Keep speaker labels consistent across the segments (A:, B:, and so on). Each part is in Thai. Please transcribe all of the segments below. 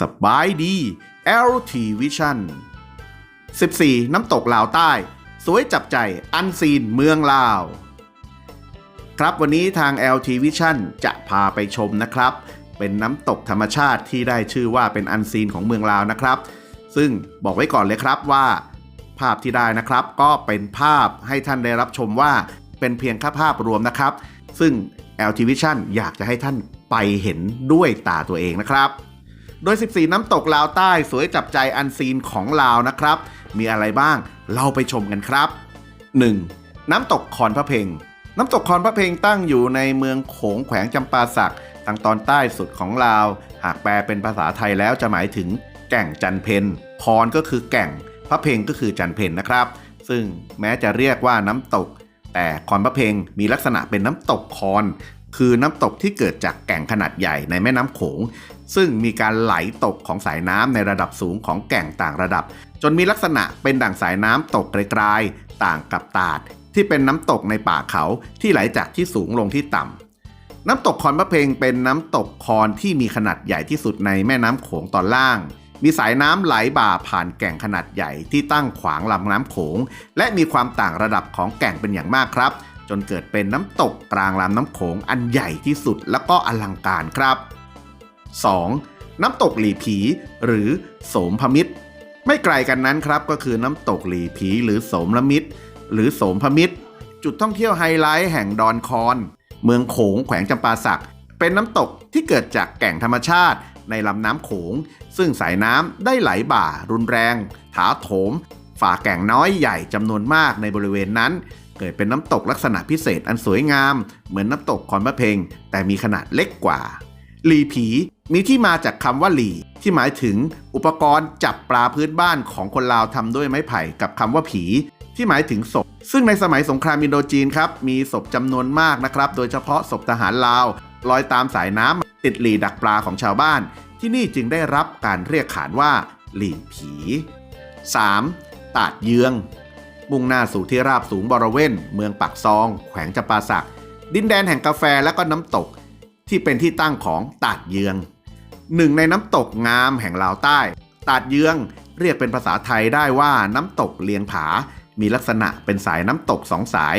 A: สบายดี LT Vision 14 น้ำตกลาวใต้ สวยจับใจอันซีนเมืองลาว ครับวันนี้ทาง LT Vision จะพาไปชมนะครับ เป็นน้ำตกธรรมชาติที่ได้ชื่อว่าเป็นอันซีนของเมืองลาวนะครับ ซึ่งบอกไว้ก่อนเลยครับว่า ภาพที่ได้นะครับก็เป็นภาพให้ท่านได้รับชมว่าเป็นเพียงแค่ภาพรวมนะครับ ซึ่ง LT Vision อยากจะให้ท่านไปเห็นด้วยตาตัวเองนะครับ โดย 14 น้ำตกลาวใต้สวยจับใจอันซีนของลาวนะครับ มีอะไรบ้าง เราไปชมกันครับ 1. น้ำตกคอนพระเพงน้ำตกคอนพระเพงตั้งอยู่ในเมืองโขงแขวงจำปาสักทางตอนใต้สุดของลาว หากแปลเป็นภาษาไทยแล้วจะหมายถึงแก่งจันเพนคอนก็คือแก่ง พระเพงก็คือจันเพนนะครับ ซึ่งแม้จะเรียกว่าน้ำตก แต่คอนพระเพงมีลักษณะเป็นน้ำตกคอน คือน้ำตกที่เกิดจากแก่งขนาดใหญ่ในแม่น้ำโขง ซึ่งมีการไหลตกของสายน้ำในระดับสูงของแก่งต่างระดับ จนมีลักษณะเป็นดั่งสายน้ำตกไกลๆต่างกับตาด ที่เป็นน้ำตกในป่าเขาที่ไหลจากที่สูงลงที่ต่ำน้ำตกคอนพระเพงเป็นน้ำตกคอนที่มีขนาดใหญ่ที่สุดในแม่น้ำโขงตอนล่างมีสายน้ำไหลบ่าผ่านแก่งขนาดใหญ่ที่ตั้งขวางลำน้ำโขง และมีความต่างระดับของแก่งเป็นอย่างมากครับ จนเกิดเป็นน้ำตกกลางลำน้ำโขงอันใหญ่ที่สุดแล้วก็อลังการครับ 2. น้ำตกหลีผี หรือโสมพมิตร ไม่ไกลกันนั้นครับก็คือน้ำตกหลีผี หรือโสมละมิตร หรือโสมพมิตร จุดท่องเที่ยวไฮไลท์แห่งดอนคอน เมืองโขงแขวงจำปาสัก เป็นน้ำตกที่เกิดจากแก่งธรรมชาติ ในลำน้ำโขง ซึ่งสายน้ำได้ไหลบ่า รุนแรง ถาโถม ฝ่าแก่งน้อยใหญ่จำนวนมากในบริเวณนั้น เกิดเป็นน้ำตกลักษณะพิเศษอันสวยงาม เหมือนน้ำตกคอนพระเพงแต่มีขนาดเล็กกว่าหลีผีมีที่มาจากคำว่าหลีที่หมายถึงอุปกรณ์จับปลาพื้นบ้านของคนลาวทำด้วยไม้ไผ่กับคำว่าผี ที่หมายถึงศพ ซึ่งในสมัยสงครามอินโดจีนครับมีศพจำนวนมากนะครับ โดยเฉพาะศพทหารลาวลอยตามสายน้ำติดหลีดักปลาของชาวบ้าน ที่นี่จึงได้รับการเรียกขานว่าหลีผี 3. ตาดเยือง มุ่งหน้าสู่ที่ราบสูงบริเวณเมืองปักซอง แขวงจปาสัก ดินแดนแห่งกาแฟและก็น้ำตก ที่เป็นที่ตั้งของตาดเยือง หนึ่งในน้ำตกงามแห่งลาวใต้ ตาดเยืองเรียกเป็นภาษาไทยได้ว่าน้ำตกเลียงผา มีลักษณะเป็นสายน้ำตกสองสาย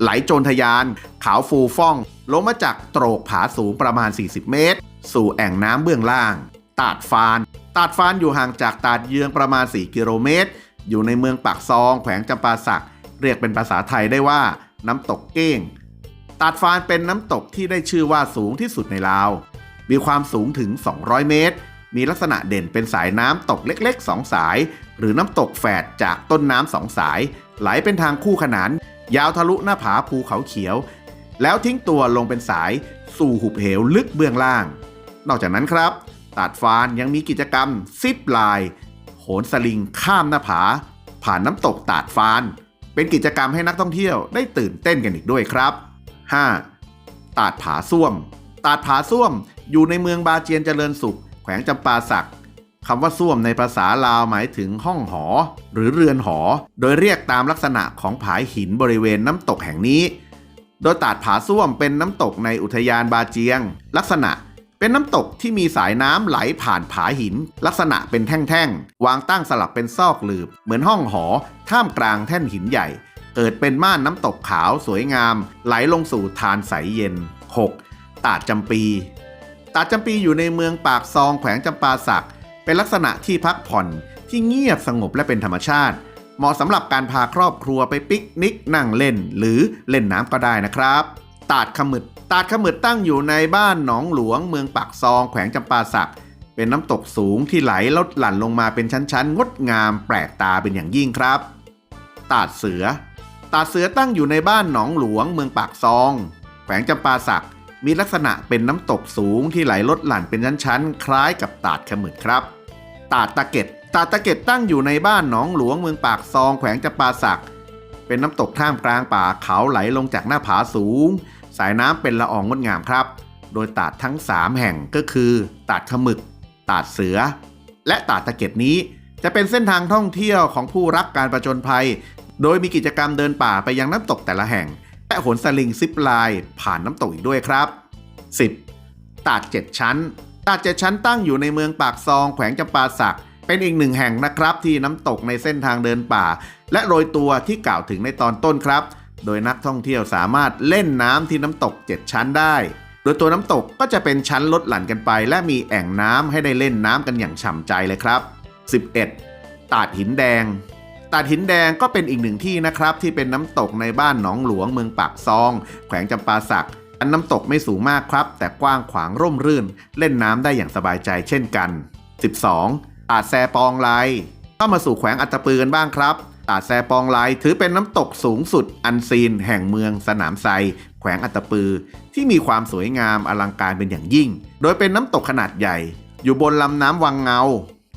A: ไหลโจรทะยาน ขาวฟูฟ่อง ลงมาจากโตรกผาสูงประมาณ 40 เมตร สู่แอ่งน้ำเบื้องล่าง ตาดฟาน ตาดฟานอยู่ห่างจากตาดเยืองประมาณ 4 กิโลเมตร อยู่ในเมืองปากซอง แขวงจำปาสัก เรียกเป็นภาษาไทยได้ว่า น้ำตกเก้ง ตาดฟานเป็นน้ำตกที่ได้ชื่อว่าสูงที่สุดในลาว มีความสูงถึง 200 เมตร มีลักษณะเด่นเป็นสายน้ำตกเล็กๆ2สาย หรือน้ำตกแฝดจากต้นน้ำสองสาย ไหลเป็นทางคู่ขนาน ยาวทะลุหน้าผาภูเขาเขียว แล้วทิ้งตัวลงเป็นสาย สู่หุบเหวลึกเบื้องล่าง นอกจากนั้นครับตาดฟานยังมีกิจกรรมซิปไลน์ โหนสลิงข้ามหน้าผา ผ่านน้ำตกตาดฟาน เป็นกิจกรรมให้นักท่องเที่ยวได้ตื่นเต้นกันอีกด้วยครับ 5. ตาดผาส้วม ตาดผาส้วมอยู่ในเมืองบาเจียนเจริญสุข แขวงจำปาสักคำว่าส้วมในภาษาลาวหมายถึงห้องหอ หรือเรือนหอ โดยเรียกตามลักษณะของผายหินบริเวณน้ำตกแห่งนี้ โดยตาดผาส้วมเป็นน้ำตกในอุทยานบาเจียง ลักษณะ เป็นน้ำตกที่มีสายน้ำไหลผ่านผาหิน ลักษณะเป็นแท่งๆ วางตั้งสลับเป็นซอกหลืบ เหมือนห้องหอ ท่ามกลางแท่นหินใหญ่ เกิดเป็นม่านน้ำตกขาวสวยงาม ไหลลงสู่ทานใสเย็น 6. ตาดจำปี ตาดจำปีอยู่ในเมืองปากซองแขวงจำปาสัก เป็นลักษณะที่พักผ่อนที่เงียบสงบและเป็นธรรมชาติ เหมาะสำหรับการพาครอบครัวไปปิกนิกนั่งเล่น หรือเล่นน้ำก็ได้นะครับ ตาดขมึด ตาดขมึดตั้งอยู่ในบ้านหนองหลวงเมืองปากซอง แขวงจำปาสัก เป็นน้ำตกสูงที่ไหลลดหลั่นลงมาเป็นชั้นๆ งดงามแปลกตาเป็นอย่างยิ่งครับ ตาดเสือ ตาดเสือตั้งอยู่ในบ้านหนองหลวงเมืองปากซอง แขวงจำปาสัก มีลักษณะเป็นน้ำตกสูงที่ไหลลดหลั่นเป็นชั้นๆ คล้ายกับตาดขมึดครับ ตาดตะเก็ด ตาดตะเก็ดตั้งอยู่ในบ้านหนองหลวงเมืองปากซอง แขวงจำปาสัก เป็นน้ำตกท่ามกลางป่าเขาไหลลงจากหน้าผาสูง สายน้ำเป็นละอองงดงามครับ โดยตาดทั้ง 3 แห่งก็คือ ตาดขมึก ตาดเสือ และตาดตะเก็ดนี้ จะเป็นเส้นทางท่องเที่ยวของผู้รักการประจนภัย โดยมีกิจกรรมเดินป่าไปยังน้ำตกแต่ละแห่ง และโหนสลิงซิปไลน์ผ่านน้ำตกอีกด้วยครับ 10. ตาด 7 ชั้น ตาดเจ็ดชั้นตั้งอยู่ในเมืองปากซองแขวงจำปาสักเป็นอีกหนึ่งแห่งนะครับที่น้ำตกในเส้นทางเดินป่า และโรยตัวที่กล่าวถึงในตอนต้นครับ โดยนักท่องเที่ยวสามารถเล่นน้ำที่น้ำตก 7 ชั้นได้ โดยตัวน้ำตกก็จะเป็นชั้นลดหลั่นกันไป และมีแอ่งน้ำให้ได้เล่นน้ำกันอย่างฉ่ำใจเลยครับ 11. ตาดหินแดง ตาดหินแดงก็เป็นอีกหนึ่งที่นะครับที่เป็นน้ำตกในบ้านหนองหลวงเมืองปากซอง แขวงจำปาสักอันน้ำตกไม่สูงมากครับ แต่กว้างขวางร่มรื่น เล่นน้ำได้อย่างสบายใจเช่นกัน 12. ตาดแซปองไลเข้ามาสู่แขวงอัตตปือกันบ้างครับาดแซปองไลถือเป็นน้ำตกสูงสุดอันซีนแห่งเมืองสนามไซ แขวงอัตปือ ที่มีความสวยงามอลังการเป็นอย่างยิ่ง โดยเป็นน้ำตกขนาดใหญ่ อยู่บนลำน้ำวังเงา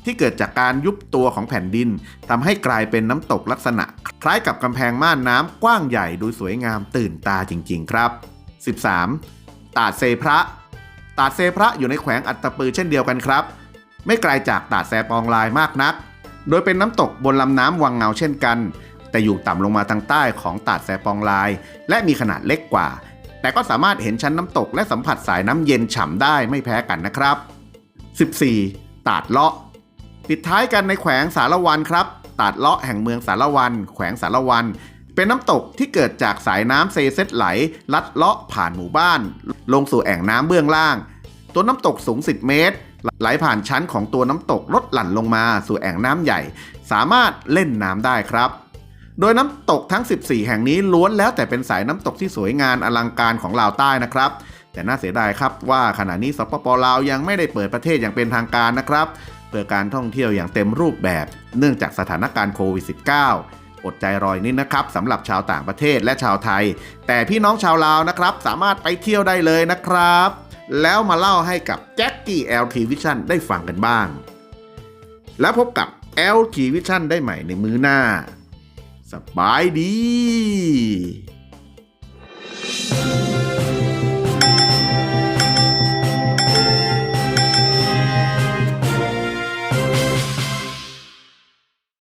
A: ที่เกิดจากการยุบตัวของแผ่นดินทำให้กลายเป็นน้ำตกลักษณะ คล้ายกับกำแพงม่านน้ำกว้างใหญ่ดูสวยงามตื่นตาจริง ๆ ครับ 13. ตาดเซพระ ตาดเซพระอยู่ในแขวงอัตตปือเช่นเดียวกันครับ ไม่ไกลจากตาดแซปองลายมากนัก โดยเป็นน้ำตกบนลำน้ำวังเงาเช่นกัน แต่อยู่ต่ำลงมาทางใต้ของตาดแซปองลาย และมีขนาดเล็กกว่า แต่ก็สามารถเห็นชั้นน้ำตกและสัมผัสสายน้ำเย็นฉ่ำได้ไม่แพ้กันนะครับ 14. ตาดเลาะปิดท้ายกันในแขวงสารวันครับตาดเลาะแห่งเมืองสารวัน แขวงสารวัน เป็นน้ำตกที่เกิดจากสายน้ำเซเซตไหล ลัดเลาะผ่านหมู่บ้าน ลงสู่แอ่งน้ำเบื้องล่าง ตัวน้ำตกสูง 10 เมตร ไหลผ่านชั้นของตัวน้ำตกลดหลั่นลงมาสู่แอ่งน้ำใหญ่ สามารถเล่นน้ำได้ครับ โดยน้ำตกทั้ง 14 แห่งนี้ล้วนแล้วแต่เป็นสายน้ำตกที่สวยงามอลังการของลาวใต้นะครับ แต่น่าเสียดายครับว่าขณะนี้สปปลาวยังไม่ได้เปิดประเทศอย่างเป็นทางการนะครับ เพื่อการท่องเที่ยวอย่างเต็มรูปแบบ เนื่องจากสถานการณ์โควิด -19 อดใจรอยนิดนะครับสำหรับชาวต่างประเทศและชาวไทย แต่พี่น้องชาวลาวนะครับ สามารถไปเที่ยวได้เลยนะครับ แล้วมาเล่าให้กับแจ็คกี้ LT Vision ได้ฟังกันบ้าง แล้วพบกับ LT Vision ได้ใหม่ในมือหน้า สบายดี